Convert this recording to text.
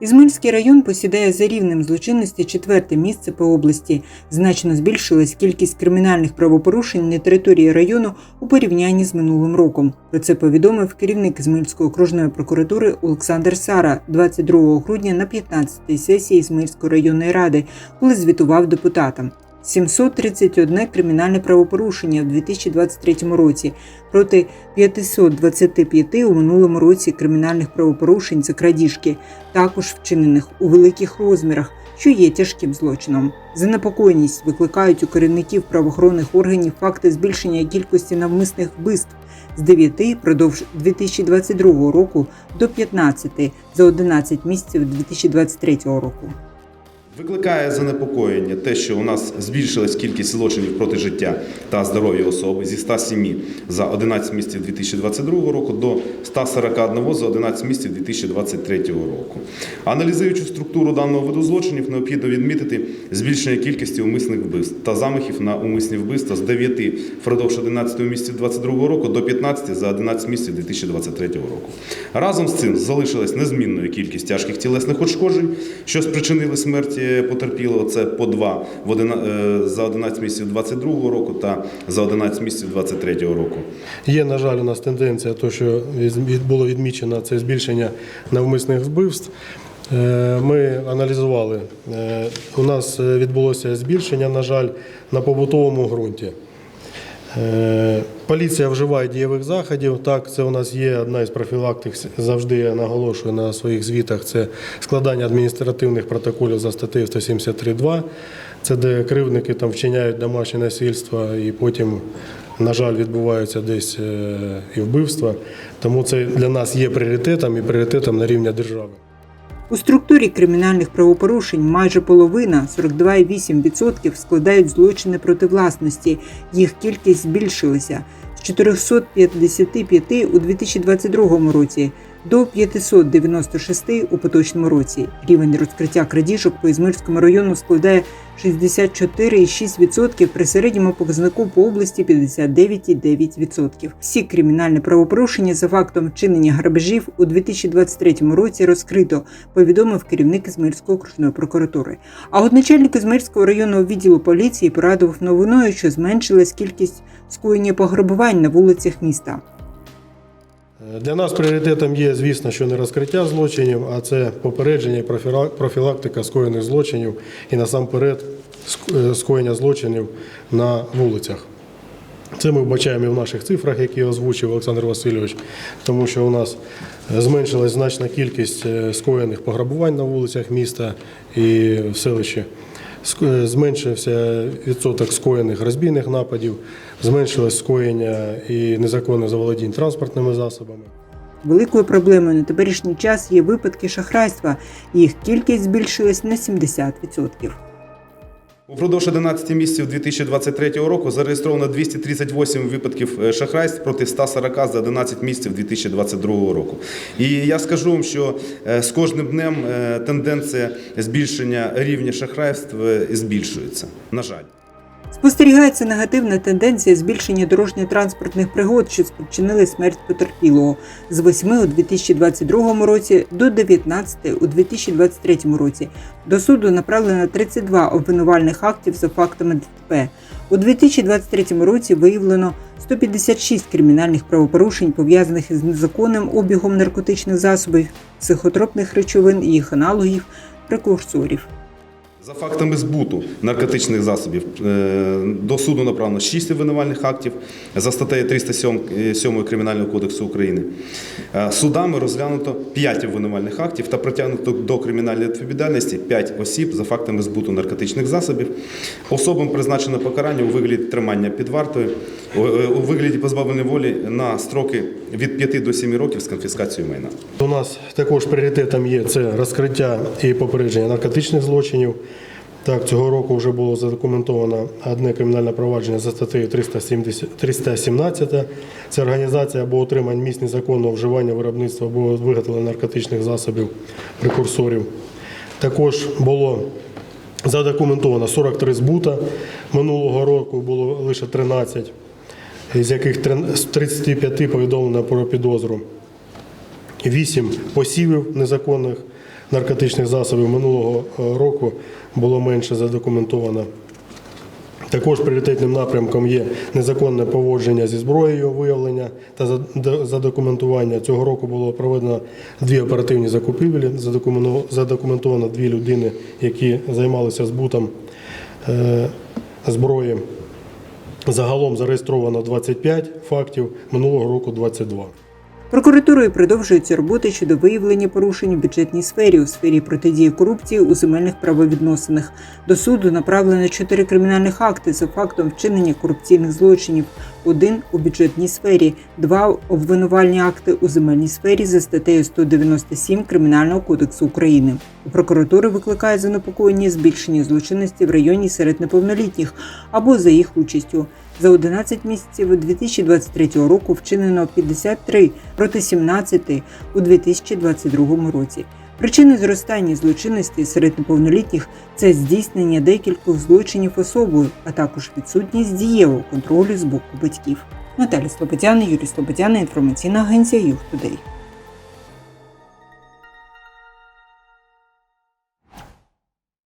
Ізмаїльський район посідає за рівнем злочинності четверте місце по області. Значно збільшилась кількість кримінальних правопорушень на території району у порівнянні з минулим роком. Про це повідомив керівник Ізмаїльської окружної прокуратури Олександр Сара 22 грудня на 15-й сесії Ізмельської районної ради, коли звітував депутатам. 731 кримінальне правопорушення в 2023 році проти 525 у минулому році кримінальних правопорушень за крадіжки, також вчинених у великих розмірах, що є тяжким злочином. Занепокоєність викликають у керівників правоохоронних органів факти збільшення кількості навмисних вбивств з 9 продовж 2022 року до 15 за 11 місяців 2023 року. Викликає занепокоєння те, що у нас збільшилась кількість злочинів проти життя та здоров'я особи зі 107 за 11 місяців 2022 року до 141 за 11 місяців 2023 року. Аналізуючи структуру даного виду злочинів, необхідно відмітити збільшення кількості умисних вбивств та замахів на умисні вбивства з 9 впродовж 11 місяців 2022 року до 15 за 11 місяців 2023 року. Разом з цим залишилась незмінною кількість тяжких тілесних ушкоджень, що спричинили смерть потерпілого. Це по два е, за 11 місяців 2022 року та за 11 місяців 2023 року. Є, на жаль, у нас тенденція, то, що було відмічено це збільшення навмисних вбивств. Е, Ми аналізували. Е, У нас відбулося збільшення, на жаль, на побутовому ґрунті. Е, Поліція вживає дієвих заходів. Так, це у нас є одна із профілактик. Завжди я наголошую на своїх звітах. Це складання адміністративних протоколів за статтею 173.2. Це де кривдники там вчиняють домашнє насильство і потім, на жаль, відбуваються десь е, і вбивства. Тому це для нас є пріоритетом і пріоритетом на рівні держави. У структурі кримінальних правопорушень майже половина 42,8% складають злочини проти власності. Їх кількість збільшилася з 455 у 2022 році до 596 у поточному році. Рівень розкриття крадіжок по Ізмирському району складає 64,6% при середньому показнику по області 59,9%. Всі кримінальні правопорушення за фактом вчинення грабежів у 2023 році розкрито, повідомив керівник Ізмирської окружної прокуратури. А от начальник Ізмирського районного відділу поліції порадував новиною, що зменшилась кількість скоєння пограбувань на вулицях міста. Е, Для нас пріоритетом є, звісно, що не розкриття злочинів, а це попередження і профілактика скоєних злочинів і насамперед е, скоєння злочинів на вулицях. Це ми вбачаємо і в наших цифрах, які озвучив Олександр Васильович, тому що у нас е, зменшилась значна кількість скоєних пограбувань на вулицях міста і в селищі. Е, Зменшився відсоток скоєних розбійних нападів, зменшилось скоєння і незаконне заволодінь транспортними засобами. Великою проблемою на теперішній час є випадки шахрайства. Їх кількість збільшилась на 70%. Упродовж 11 місяців 2023 року зареєстровано 238 випадків е, шахрайств проти 140 за 11 місяців 2022 року. І я скажу вам, що е, з кожним днем е, тенденція збільшення рівня шахрайств збільшується. На жаль. Спостерігається негативна тенденція збільшення дорожньо-транспортних пригод, що спричинили смерть потерпілого з 8 у 2022 році до 19 у 2023 році. До суду направлено 32 обвинувальних актів за фактами ДТП. У 2023 році виявлено 156 кримінальних правопорушень, пов'язаних із незаконним обігом наркотичних засобів, психотропних речовин і їх аналогів, прекурсорів. За фактами збуту наркотичних засобів е, до суду направлено 6 обвинувальних актів за статтею 307 е, 7 Кримінального кодексу України. Е, Судами розглянуто 5 обвинувальних актів та притягнуто до кримінальної відповідальності 5 осіб за фактами збуту наркотичних засобів. Особам призначено покарання у вигляді тримання під вартою, у вигляді позбавлення волі на строки від 5 до 7 років з конфіскацією майна. У нас також пріоритетом є це розкриття і попередження наркотичних злочинів. Так, цього року вже було задокументовано одне кримінальне провадження за статтею 370 317. Це організація або отримання місць незаконного вживання виробництва або виготовлення наркотичних засобів, прекурсорів. Також було задокументовано 43 збута. Минулого року було лише 13, з яких з 35 повідомлено про підозру. 8 посівів незаконних наркотичних засобів минулого е, року було менше задокументовано. Також пріоритетним напрямком є незаконне поводження зі зброєю, виявлення та задокументування. Цього року було проведено дві оперативні закупівлі. Задокументовано дві людини, які займалися збутом е, зброї. Загалом зареєстровано 25 фактів, минулого року 22. Прокуратурою продовжуються роботи щодо виявлення порушень у бюджетній сфері у сфері протидії корупції у земельних правовідносинах. До суду направлено чотири кримінальних акти за фактом вчинення корупційних злочинів. Один у бюджетній сфері, два обвинувальні акти у земельній сфері за статтею 197 Кримінального кодексу України. У прокуратури викликає занепокоєння збільшення злочинності в районі серед неповнолітніх або за їх участю. За 11 місяців 2023 року вчинено 53 проти 17 у 2022 році. Причини зростання злочинності серед неповнолітніх це здійснення декількох злочинів особою, а також відсутність дієвого контролю з боку батьків. Наталя Слободяна, Юрій Слободяна, інформаційна агенція Юг Тудей.